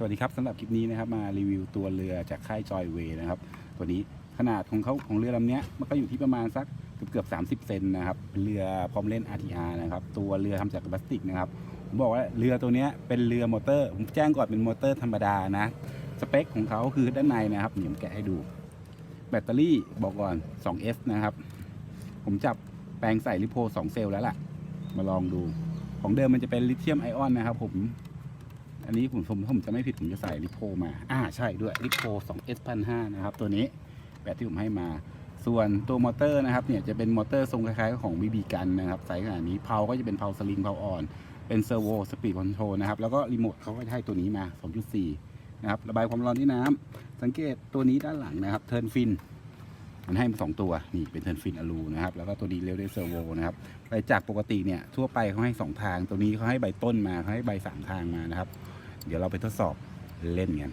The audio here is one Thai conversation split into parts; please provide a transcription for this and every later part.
สวัสดีครับสำหรับคลิปนี้นะครับมารีวิวตัวเรือจากค่ายจอยเวย์นะครับ ตัวนี้ขนาดของเขาของเรือลำเนี้ยมันก็อยู่ที่ประมาณสักเกือบเกือบ30เซนนะครับเป็นเรือพร้อมเล่น RTR นะครับตัวเรือทำจากพลาสติกนะครับผมบอกว่าเรือตัวเนี้ยเป็นเรือมอเตอร์ผมแจ้งก่อนเป็นมอเตอร์ธรรมดานะสเปคของเขาคือด้านในนะครับเดี๋ยวผมแกะให้ดู แบตเตอรี่บอกก่อน 2S นะครับ ผมจับแปลงใส่ลิโพ2เซลล์แล้วล่ะ มาลองดู ของเดิมมันจะเป็นลิเธียมไอออนนะครับผม อันนี้ผมผมผมจะไม่ผิดผมจะใส่ลิโพมา อ่าใช่ด้วยลิโพ2 S 1 5นะครับ ตัวนี้แบตที่ผมให้มา ส่วนตัวมอเตอร์นะครับเนี่ยจะเป็นมอเตอร์ทรงคล้ายๆของบีบีกันนะครับไซส์ขนาดนี้เพาก็จะเป็นเพาสลิงเพาอ่อน เป็นเซอร์โวสปีดคอนโทรลนะครับ แล้วก็รีโมทเขาก็ให้ตัวนี้มา 2.4 นะครับ ระบายความร้อนที่น้ำสังเกตตัวนี้ด้านหลังนะครับเทิร์นฟินมันให้มาสองตัวนี่เป็นเทิร์นฟินอลูนะครับแล้วก็ตัวนี้เรลเดเซอร์โวนะครับไปจากปกติเนี่ยทั่วไปเขาให้สองทาง ตัวนี้เขาให้ใบต้นมาเขาให้ใบสามทางมานะครับ เดี๋ยวเราไปทดสอบเล่นกัน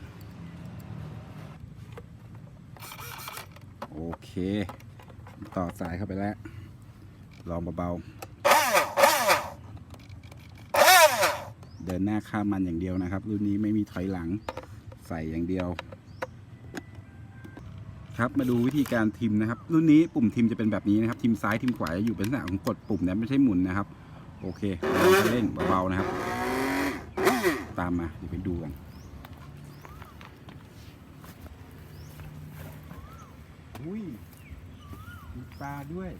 โอเค ต่อสายเข้าไปแล้ว ลองเบาๆ เดินหน้าข้ามมันอย่างเดียวนะครับ รุ่นนี้ไม่มีถอยหลังใส่อย่างเดียว ครับมาดูวิธีการทิมนะครับ รุ่นนี้ปุ่มทิมจะเป็นแบบนี้นะครับ ทิมซ้ายทิมขวาจะอยู่เป็นลักษณะของกดปุ่มนะไม่ใช่หมุนนะครับ โอเคเราเร่งเบาๆนะครับ ตามมาเดี๋ยวไปดูกันอุ้ยมีปลาด้วย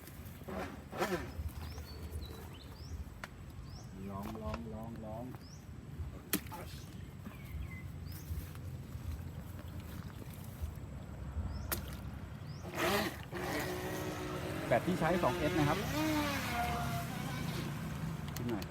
ลองลองลองลองแบตที่ใช้ 2S นะครับขึ้นหน่อย